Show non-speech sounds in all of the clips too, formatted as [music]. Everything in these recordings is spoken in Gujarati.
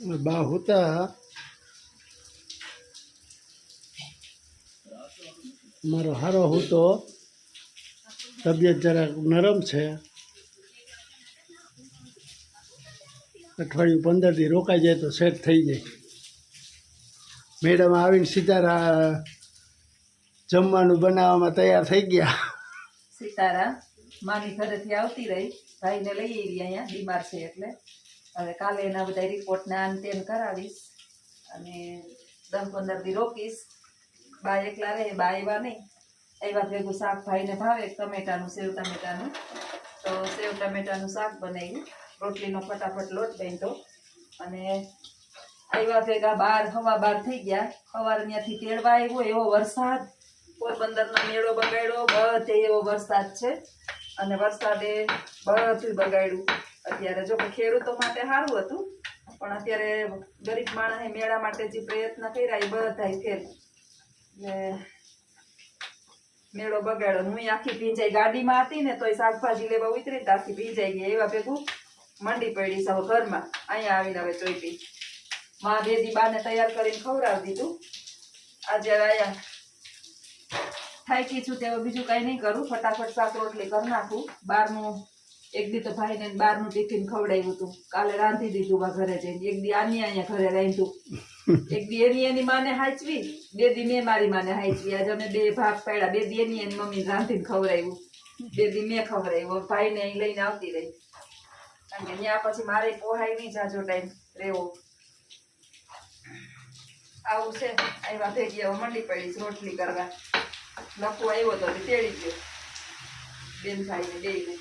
બા હોતા મારો હારો હતો, તબિયત જરાક નરમ છે. અઠવાડિયું પંદરથી રોકાઈ જાય તો સેટ થઈ જાય. મેડમ આવીને સીતારા જમવાનું બનાવવામાં તૈયાર થઈ ગયા. સીતારા, મારી ઘરેથી આવતી રહી. ભાઈને લઈ આવી અહીંયા, બીમાર છે એટલે. હવે કાલે એના બધા રિપોર્ટને અંતેન કરાવીશ. અને દસ પંદર દી રોકીશ. બા એકલા રહે, બા એવા નહીં. એવા ભેગું શાક ભાઈને ભાવે, ટમેટાનું, સેવ ટમેટાનું. તો સેવ ટમેટાનું શાક બનાવ્યું. રોટલીનો ફટાફટ લોટ બેંધો અને આવ્યા ભેગા બાર, હવા બાર થઈ ગયા. સવાર ત્યાંથી તેડવા આવ્યો, એવો વરસાદ. પોરબંદરનો મેળો બગાડ્યો, બધે એવો વરસાદ છે. અને વરસાદે બધું બગાડ્યું. અત્યારે જો કે ખેડૂતો માટે સારું હતું, પણ અત્યારે ગરીબ માણસે મેળા માટે જે પ્રયત્ન કર્યા એ બધા મેળો બગાડ્યો. હું આખી ભીંજાઈ ગાડીમાં હતી ને તોય શાકભાજી લેવા ઉતરી તો આખી ભીંજાઈ ગઈ. એવા ભેગું મંડી પડી સૌ ઘરમાં. અહીંયા આવીને હવે ચોઈટી માં બેદી બાને તૈયાર કરીને ખવડાવી દીધું. આજે આવ્યા થાકી છું તેવું બીજું કઈ નહીં કરું. ફટાફટ શાક રોટલી કરી નાખું. બહારનું એક દી તો ભાઈને બહારનું ટિફિન ખવડાવ્યું હતું. કાલે રાંધી દીધું બા ઘરે જઈને. એક દી આની અહીંયા ઘરે રાંધ્યું. એક દી એની એની માને હાચવી, બે દી મેં મારી માને હાચવી. આજે અમે બે ભાગ પાડ્યા. બે દી એની એની મમ્મી રાંધીને ખવડાવ્યું. બે દી મેં ખવડાવ્યું. ભાઈને અહીં લઈને આવતી રહી. કારણ કે ત્યાં પછી મારે પોહાય નહીં જાજો ટાઈમ રહેવો. આવું છે. આવ્યા ભેગી હવે મંડી પડી રોટલી કરવા. લખવો આવ્યો તો તેડી ગયો. બેન ભાઈને બેયને.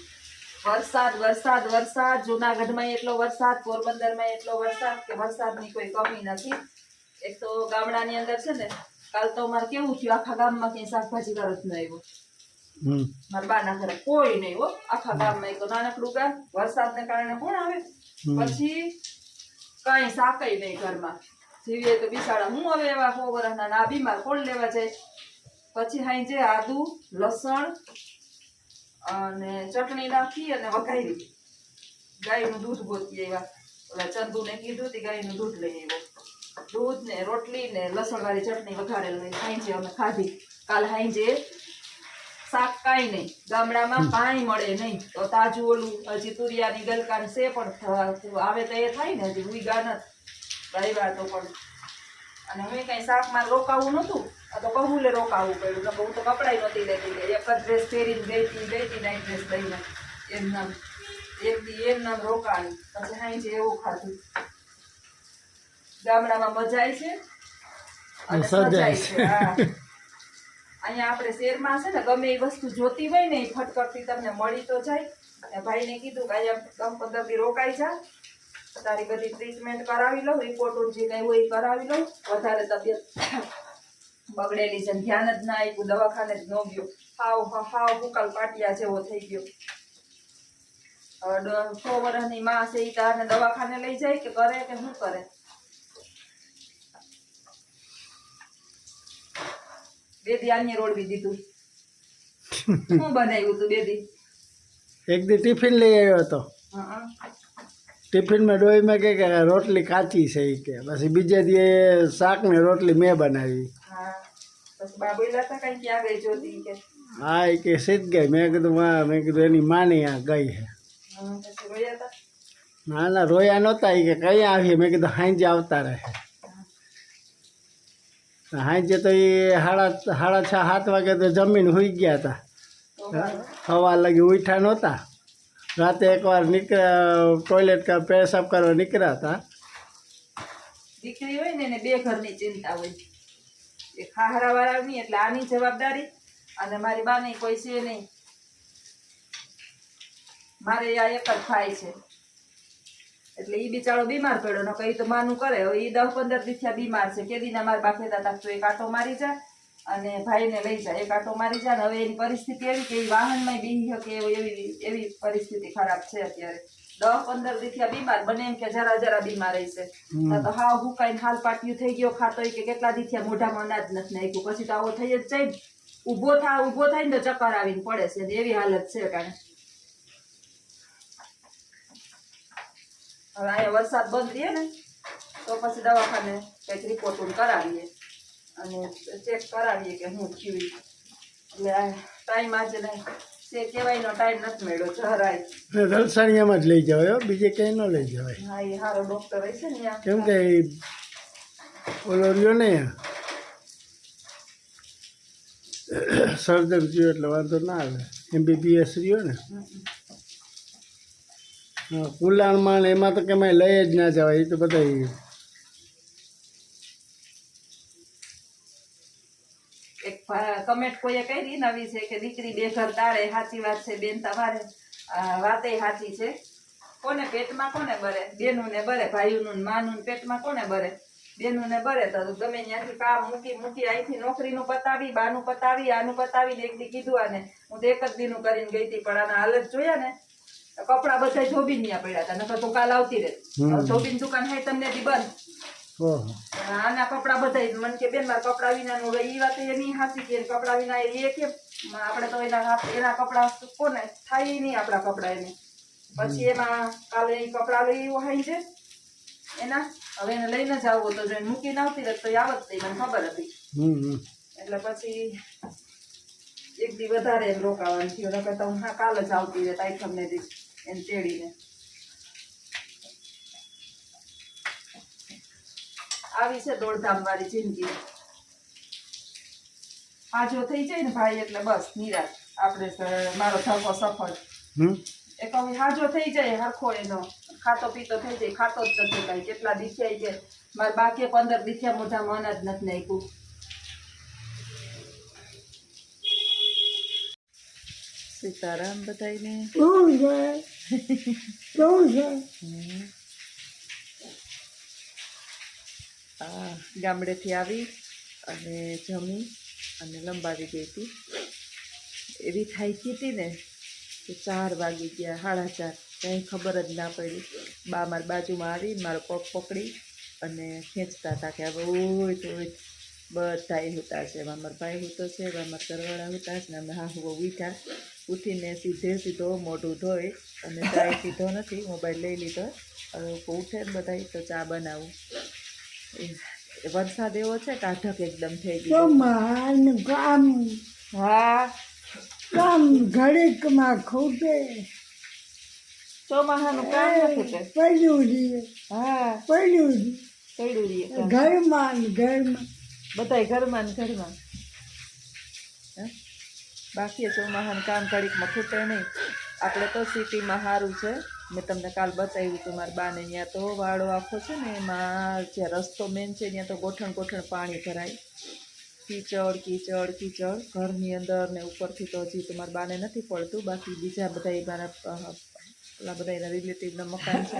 વરસાદ વરસાદ વરસાદ. જુનાગઢમાં એટલો વરસાદ પોરબંદરમાં એટલો વરસાદ કે વરસાદની કોઈ કમી નથી. એક તો ગામડાની અંદર છે ને કાલ તો અમારે કેવું થયું આખા ગામમાં ક્યાંય શાકભાજી જ ન આવ્યો. મારા બાના ઘરે કોઈ નહીં હો. આખા ગામમાં એક નાનકડું ગામ. વરસાદને કારણે કોણ આવે? પછી કઈ સાકઈ નહીં ઘરમાં. જીવીએ તો બિસાડા હું હવે એવા સો વર્ષના ના બીમાર કોણ લેવા જાય? પછી હાઈ જે આદુ લસણ અને ચટણી નાખી અને વઘારી ગાયનું દૂધ ગોતી આવ્યા. ઓલા ચંદુને કીધું તે ગાયનું દૂધ લઈ આવ્યો. દૂધ ને રોટલી ને લસણ વાળી ચટણી વઘારેલી સાંજે અમે ખાધી. કાલ સાંજે શાક કાંઈ નહીં. ગામડામાં કાંઈ મળે નહીં. તો તાજું ઓલું, હજી તુરિયાની ગલકાન છે પણ આવે તો એ થાય ને, હજી ઉઈ ગા નથી. રવિવાર તો પણ. અને હું કઈ શાકમાં રોકાવું નહોતું. આ તો બહુલે રોકાવું પડ્યું નકર હું તો કપડાય નહોતી લેતી એક જ ડ્રેસ પહેરીને ગઈ હતી ગઈ નાઇટ ડ્રેસ લઈને એમ નામ એક દી એમ નામ રોકાણી પછી હાઈ છે એવું ખાધું. ગામડામાં મજા છે? અને સજાય છે. હા. અહીંયા આપણે શેરમાં છે ને ગમે એ વસ્તુ જોતી હોય ને એ ફટકરથી તમને મળી તો જાય. અને ભાઈને કીધું કે અહીંયા દસ પંદર દી રોકાઈ જા. તારી બધી ટ્રીટમેન્ટ કરાવી લઉં રિપોર્ટ જે કંઈ હોય એ કરાવી લઉં. વધારે તબિયત બગડેલી છે. ધ્યાન જ ના આપ્યું દવાખાને જ ન ગયો. હાવ હાવ ભૂકાલ પાટિયા જેવો થઈ ગયો. છ વર્ષની માં છે એ તારને દવાખાને લઈ જાય કે કરે કે શું કરે? બેદી આની રોડવી દીધું. [laughs] શું બનાવ્યું તું બેદી? એક દી ટિફિન લઈ આવ્યો હતો. હં ટિફિનમાં ડોહીમાં કે રોટલી કાચી છે કે. પછી બીજે દી શાક ને રોટલી મેં બનાવી. હા પછી બા બોલ્યા હતા કઈ ક્યાં ગઈ જોતી કે? હા એ કે સીધ ગઈ. મેં કીધું હા મેં કીધું એની માની આ ગઈ છે. હમ, પછી બોલ્યા હતા? ના ના રોયા નહોતા. એ કે કઈ આવીએ મેં કીધું હાંજે આવતા રહે. હાંજે તો એ સાડા સાડા છ સાત વાગે તો જમીન હોઈ ગયા હતા. તો બરાબર. સવાર લગી ઉઠ્યા નહોતા. રાતે એકવાર નીકળ્યા ટોયલેટ કા પેશાબ કરવા નીકળ્યા હતા. દીકરી હોય ને એને બે ઘરની ચિંતા હોય. હાહરા નહીં એટલે આની જવાબદારી અને મારી બાને કોઈ છે નહીં. મારે આ એક જ થાય છે. એટલે એ બિચારો બીમાર પડ્યો ને કઈ તો માનું કરે. હવે એ દસ પંદર દિવસ બીમાર છે. કેદીના મારા બા દાદા તો એક આટો મારી જાય અને ભાઈને લઈ જાય એક આટો મારી જાય ને હવે એની પરિસ્થિતિ એવી કે એ વાહનમાં બી શકે એવી એવી પરિસ્થિતિ ખરાબ છે અત્યારે. દસ પંદર દિવસથી બીમાર બને કે જરા જરા બીમાર રહેશે તો હાવ હુકાઈને હાલ પાટિયું થઈ ગયો ખાતો કે કેટલા આ મોઢામાં અનાજ નથી નાખ્યું. પછી તો આવો થઈ જ જાય. ઊભો થા ઊભો થાય ને તો ચક્કર આવીને પડે છે. એવી હાલત છે કારણે હવે અહીંયા વરસાદ બંધ રહે ને તો પછી દવાખાને કંઈક રિપોર્ટ કરાવીએ. અને ચેક કરાવીએ કે હું થયું. એટલે આ ટાઈમ આજે નહીં. રલસાણીયામાં જ લઈ જવાય હો. બીજે ક્યાંય ન લઈ જવાય. કેમ કે ઓલો રહ્યો ને સર્જન થયો એટલે વાંધો ના આવે. એમબીબીએસ રહ્યો ને. કુલાણમાં એમાં તો કેમાંય લઈ જ ના જવાય એ તો બધા એક કમેન્ટ કોઈએ કરી નવી છે કે દીકરી બે ઘર તાળે સાચી વાત છે બેન તમારે. વાતે સાચી છે. કોને પેટમાં કોને બરે? બેનું ને બરે ભાઈનું માનું પેટમાં કોને બરે? બેનું ને બરે તો ગમે ત્યાંથી કામ મૂકી મૂકી અહીંથી નોકરીનું પતાવી બાનું પતાવી આનું પતાવી ને એક દી કીધું આને. હું તો એક જ દીનું કરીને ગઈ હતી પણ આના હાલત જોયા ને કપડા બધા ધોબીન ત્યાં પડ્યા હતા નકર તો કાલ આવતી રહે. હમ. દુકાન હે તમને બી બંધ. આના કપડા બધા મને કે બેન મારા કપડા વિનાનું રહે ઈ વાત એની હાસી કે કપડા વિના એ કે આપણે તો એના એના કપડા કોને? થાય નહીં આપણા કપડા એને. પછી એમાં કાલે કપડા લઈ વહાઈ છે. એના? હવે એને લઈને જ આવવું તો જો એને મૂકીને આવતી તો આવત થઈ મને ખબર હતી. એટલે પછી એક દી વધારે એમ રોકાવાનું થયું. નકર તો હું કાલે જ આવતી રહે તાઈ તમને દી. એને તેડીને. આવી છે દોડધામ વાળી જિંદગી આજો થઈ જાય ને ભાઈ એટલે બસ નિરાશ. આપણે મારો ધક્કો સફળ. હમ? એક હવે હાજો થઈ જાય હરખો એનો. ખાતો પીતો થઈ જાય ખાતો જ નથી કાંઈ. કેટલા દીખ્યાય છે મારે બાકી પંદર દીખ્યા મોઢામાં અનાજ નથી નાખ્યું. સીતારામ બધાઈને શું છે શું છે આ ગામડેથી આવી અને જમી અને લંબાવી ગઈ હતી. એવી થાકી હતી ને કે ચાર વાગી ગયા, સાડા ચાર. કંઈ ખબર જ ના પડી. બા મારી બાજુમાં આવી, મારો પગ પકડી અને ખેંચતા હતા કે હવે ઓય તો બધા એ હુતા છે. મારા ભાઈ હુતો છે મારા ઘરવાળા હુતા છે ને અમે હા હું ઉઠા ઉઠીને સીધે સીધો મોઢું ધોઈ અને ચાય પીધો નથી, મોબાઈલ લઈ લીધો. હવે ઉઠે બધા તો ચા બનાવું. વરસાદ એવો છે કે આઢક એકદમ થઈ ગયો માન કામ હા. કામ ઘડીકમાં ખૂટે. ચોમાસાનું કામ નથી તે પડ્યું રહીએ હા. પડ્યું પડ્યું રહીએ ઘરમાં ને ઘરમાં. બધાય ઘરમાં ને ઘરમાં? બાકી ચોમાસાનું કામ ઘડીકમાં ખૂટે નહીં. આપણે તો સિટીમાં સારું છે. મેં તમને કાલ બતાવ્યું હતું મારા બાને ત્યાં તો વાળો આખો છે ને એમાં જે રસ્તો મેન છે ત્યાં તો ગોઠણ ગોઠણ પાણી ભરાય. કીચડ કીચડ કીચડ ઘરની અંદર ને ઉપરથી તો હજી તો મારા બાને નથી પડતું. બાકી બીજા બધા મારા પેલા બધા એના રિલેટિવના મકાન છે.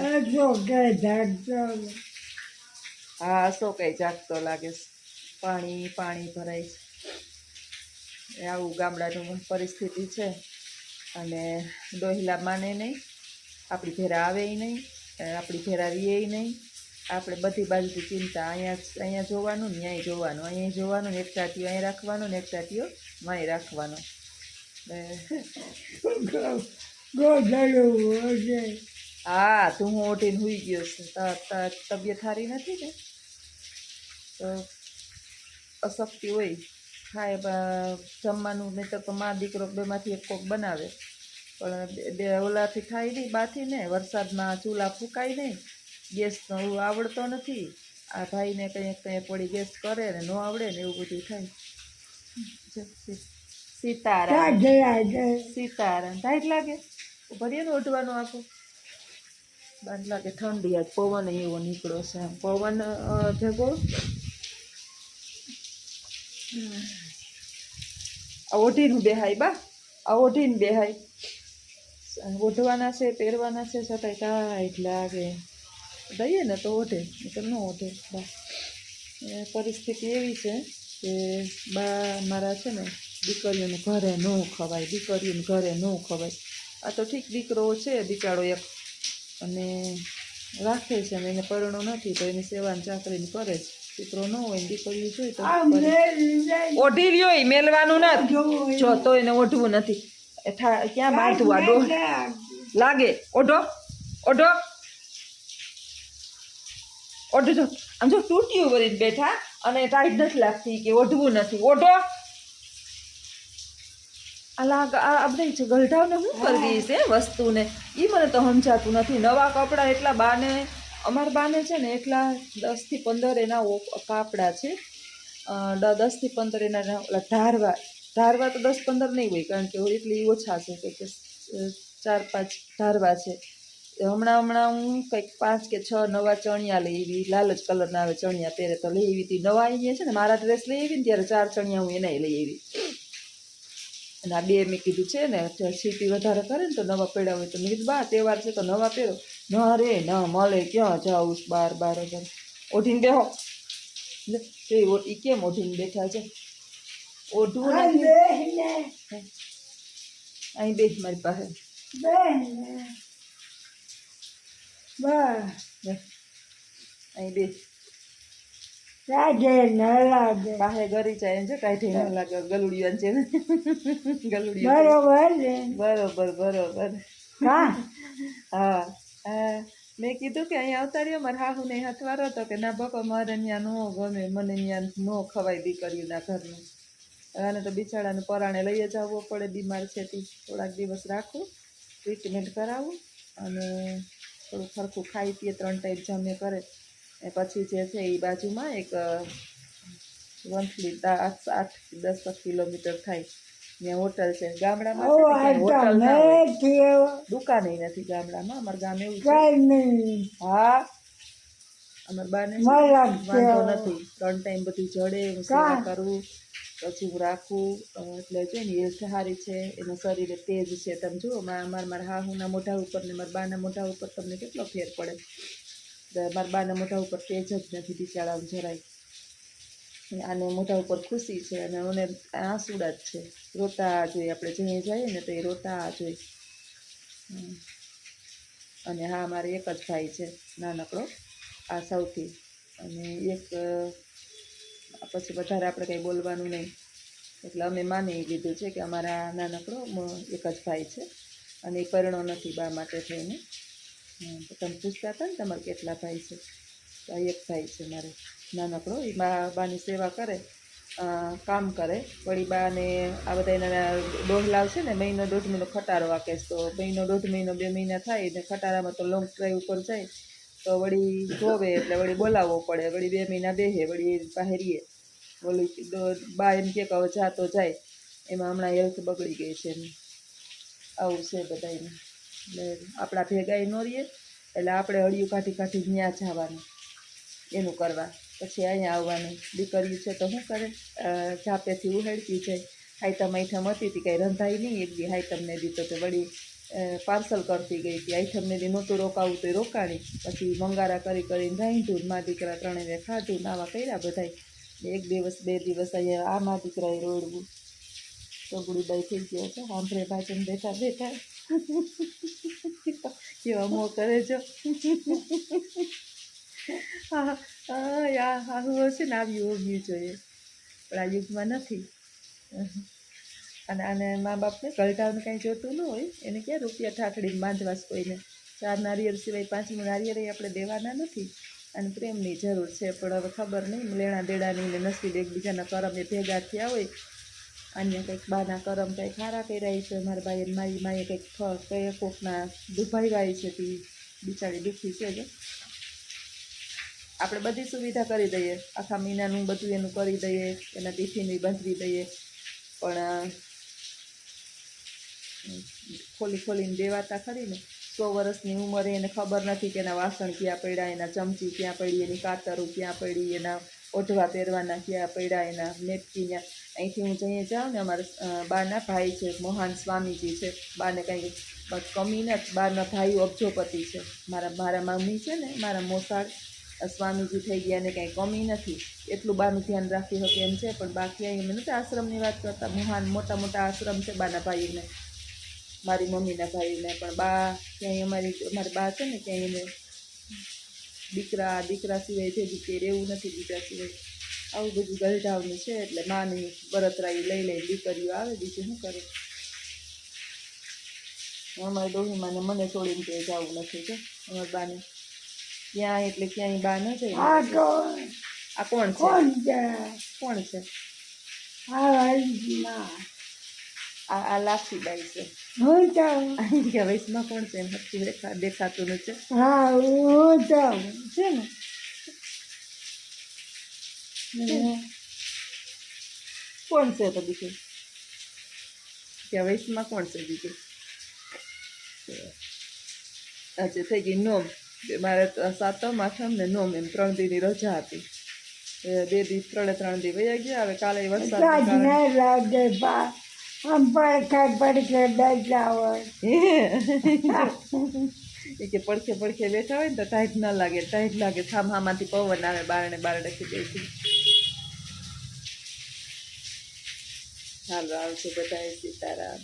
હા અશોક કઈ જાગતો લાગે પાણી પાણી ભરાય છે. એ આવું ગામડાનું પરિસ્થિતિ છે. અને ડોહિલા માને નહીં આપણી ઘેરા આવે નહીં આપણી ઘેરા રીએ નહીં. આપણે બધી બાજુથી ચિંતા અહીંયા અહીંયા જોવાનું ને અહીંયા જોવાનું. અહીંયા જોવાનું ને એક ચાટીઓ અહીં રાખવાનું ને એક ચાટીઓ વાંય રાખવાનો. હા તું હું ઓટીને હુઈ ગયો તબિયત સારી નથી ને? તો અશક્તિ હોય. ખાય જમવાનું નહીં તો મા દીકરો બેમાંથી એક કોક બનાવે. પણ ઓલાથી થાય નહીં બાથી ને વરસાદમાં ચૂલા ફૂંકાય નહીં ગેસનો આવડતો નથી. આ ભાઈને કંઈક કંઈ પડી ગેસ કરે ને ન આવડે ને એવું બધું થાય. સીતારામ. સીતારામ. ટાઈટ લાગે? ભરીએ ને ઓઢવાનું આખું? બાદ લાગે ઠંડી આજ પવન એવો નીકળ્યો છે આમ પવન ભેગો? આ ઓઢીનું બેહાય બા. આ ઓઢીને બેહાય. ઓઢવાના છે પહેરવાના છે છતાંય કાંઈ જ લાગે. દઈએ ને તો ઓઢે તો ન ઓઢે બા પરિસ્થિતિ એવી છે કે બા મારા છે ને દીકરીઓને ઘરે ન ખવાય દીકરીઓને ઘરે ન ખવાય. આ તો ઠીક દીકરો છે બિચારો એક. અને રાખે છે અને એને પરણો નથી તો એની સેવાની ચાકરીને કરે છે. દીકરો ન હોય દીકરીઓ જોઈ તો ઓઢી લ્યો મેલવાનું નથી. જો તો એને ઓઢવું નથી. ક્યાં બાંધવું આ ડોહ લાગે. ઓઢો ઓઢો. ઓઢો જો. આમ જો તૂટ્યું ભરીને બેઠા. અને ટાઈટ નથી લાગતી કે ઓઢવું નથી. ઓઢો. આ આ બધા ગલઢાવને શું કરવી છે વસ્તુને? એ મને તો સમજાતું નથી. નવા કપડાં એટલા બાને અમારા બાને છે ને એટલા દસથી પંદર એના કાપડા છે. દસથી પંદર એના ધારવા. ધારવા તો દસ પંદર નહીં હોય, કારણ કે એટલી ઓછા છે કે ચાર પાંચ ધારવા છે. હમણાં હમણાં હું કંઈક પાંચ કે છ નવા ચણિયા લઈ આવી લાલ જ કલરના આવે ચણિયા પહેરે તો લઈ આવી હતી. નવા અહીંયા છે ને, મારા ડ્રેસ લઈ આવી ને ત્યારે ચાર ચણિયા હું એને લઈ આવી. અને આ બે મેં કીધું છે ને સીટી વધારે કરે ને તો નવા પડ્યા હોય તો મેં કીધું, બા, તહેવાર છે તો નવા પહેરો. ન રે, ના મળે, ક્યાં જાઉં? બાર બાર હજાર. ઓઢીને બેહો. એ કેમ ઓઢીને બેઠા છે? ઓઢવું નથી. અહીં બેસ મારી પાસે. અહીં બેસ. પાસે ગરી જાય છે કાંઈ ન લાગે. ગલુડિયા છે [laughs] ગલુડિયા બરોબર બરોબર હા. હા મેં કીધું કે અહીંયા આવતા રહ્યો મારા હાહુ ને હથવારો હતો કે ના બકો મારે ત્યાં નો ગમે મને અહીંયા નો ખવાય દીકરીઓના ઘરનું. આને તો બિચારાને પરાણે લઈ જ આવવો પડે બીમાર છે તે. થોડાક દિવસ રાખું ટ્રીટમેન્ટ કરાવું અને થોડું ખરખું ખાઈ પીએ ત્રણ ટાઈપ જમે કરે. એ પછી જે છે એ બાજુમાં એક વંથલી આઠ આઠ દસ કિલોમીટર થાય. ત્યાં હોટલ છે ગામડામાં હોટલ દુકાને નથી ગામડામાં અમારા ગામ એવું હા. અમારા બાને વાંધો નથી. ત્રણ ટાઈમ બધું જડે હું સેવા કરું. પછી હું રાખું એટલે છે ને હેલ્થ સારી છે, એનું શરીર તેજ છે. તમે જુઓ મારા મારા હાહુના મોઢા ઉપર ને મારા બાના મોઢા ઉપર તમને કેટલો ફેર પડે. મારા બાના મોઢા ઉપર તેજ જ નથી બિચારાનું જરાય. આને મોઢા ઉપર ખુશી છે અને મને આંસુડા જ છે. રોતા જોઈએ, આપણે જઈએ જઈએ ને તો એ રોતા જોઈએ. અને હા, મારે એક જ ભાઈ છે, નાનકડો, આ સૌથી. અને એક પછી વધારે આપણે કંઈ બોલવાનું નહીં. એટલે અમે માની લીધું છે કે અમારા નાનકડો એક જ ભાઈ છે અને એ પરણો નથી બા માટે થઈને. તમે પૂછતા હતા ને તમારે કેટલા ભાઈ છે? તો એક ભાઈ છે મારે નાનકડો. એ બા, બાની સેવા કરે કામ કરે. વળી બાને આ બધા એના ડોહલાવ લાવશે ને, મહિનો દોઢ મહિનો ખટારો વાકે તો મહિનો દોઢ મહિનો, બે મહિના થાય ને ખટારામાં તો લોંગ ડ્રાઈવ ઉપર જાય. તો વળી જોવે એટલે વળી બોલાવવો પડે. વળી બે મહિના બેહે, વળી પાસે રહીએ. ઓલી બા એમ કે હવે જાતો જાય. એમાં હમણાં હેલ્થ બગડી ગઈ છે એમ. આવું છે બધાને એટલે આપણા ભેગાય ન રહીએ એટલે આપણે હળિયું કાઢી કાઢી ત્યાં જવાનું એનું કરવા. પછી અહીંયા આવવાનું. દીકરીઓ છે તો શું કરે? અ, ઝાપેથી ઉહેડતી જાય. આઈટમ આઈટમ હતી તી કાંઈ રંધાઈ નહીં એક બી હાઈતમને દીધો તો વળી પાર્સલ કરતી ગઈ હતી આઈટમને દી નહોતું રોકાવું તો રોકાણી. પછી મંગારા કરી કરીને રાંધ્યું મા દીકરા ત્રણેય ખાધું નાવા કર્યા બધાય. એક દિવસ, બે દિવસ અહીંયા આમાં દીકરાએ રોડવું. ચોગડી બાઈ થઈ ગયો છે સાંભળે ભાજન બેઠા બેઠા. કેવા મો કરે છો? હા યા હશે ને આવ્યું હોવી જોઈએ પણ આ યુગમાં નથી. અને આને મા બાપને ગલટાવને કાંઈ જોતું ન હોય. એને ક્યાં રૂપિયા ઠાઠડીને બાંધવા કોઈને? ચાર નારિયેળ સિવાય પાંચમું નારિયેળ આપણે દેવાના નથી. અને પ્રેમની જરૂર છે, પણ હવે ખબર નહીં. લેણા દેડાની ને નસીબ એકબીજાના કરમ ભેગા થયા હોય. અન્ય કંઈક બાના કરમ કંઈક ખારા કર્યા છે મારા ભાઈએ મારી માએ કંઈક કઈ કોકના દુભાઈ છે તે બિચારી દુઃખી છે જો. આપણે બધી સુવિધા કરી દઈએ. આખા મહિનાનું બધું એનું કરી દઈએ, એના ટિફિનની બાંધવી દઈએ. પણ ખોલી ખોલીને દેવાતા ખરી ને સો વર્ષની ઉંમરે એને ખબર નથી કે એના વાસણ ક્યાં પડ્યા, એના ચમચી ક્યાં પડી, એની કાતરું ક્યાં પડી, એના ઓઢવા પહેરવાના ક્યાં પડ્યા, એના મેપકી અહીંથી હું જઈએ જાઉં ને અમારા બાના ભાઈ છે, મોહન સ્વામીજી છે. બાને કંઈ બસ કમી નથી બારના ભાઈ અબજોપતિ છે. મારા મારા મમ્મી છે ને, મારા મોસાળ સ્વામીજી થઈ ગયા ને કાંઈ કમી નથી. એટલું બાનું ધ્યાન રાખી શકે એમ છે, પણ બાકી અહીં નથી આશ્રમની વાત કરતા મહાન, મોટા મોટા આશ્રમ છે બાના ભાઈને. મારી મમ્મીના ભાઈને પણ બા ક્યાંય અમારી અમારી બા છે ને ક્યાંય એને દીકરા દીકરા સિવાય છે કે રહેવું નથી દીકરા સિવાય આવું બધું ગલઢાવનું છે એટલે માની બરતરાઈ લઈ લઈ દીકરીઓ આવે બીજું શું કરે? અમારી ડોહીમાને મને છોડીને કે જવું નથી કે અમારી બાને ત્યાં એટલે ક્યાંય બા ન જાય. આ કોણ? છે? કોણ છે? કોણ છે? આ આ લાક્ષીબાઈ છે. હું તો કે વૈષ્ણવ કોણ છે? હરખું દેખાતું નથી. હા હું જાઉં. છે ને? કોણ છે તો બીજું? કે વૈષ્ણવ કોણ છે બીજું? આજે થઈ ગઈ નોમ. મારે સાતમ આઠમ ને નોમ એમ. ત્રણ દીની રજા હતી. બે દી ત્રણે ત્રણ દી વયા ગયા હવે કાલે વરસાદ બા આમ પડખે બેઠા હોય. એ કે પડખે પડખે બેઠા હોય ને તો ટાઈટ ન લાગે, ટાઈટ લાગે. થામામાંથી પવન આવે, બારણે બારણેથી બેસી ચાલો આવશે બધાએ સીતારામ.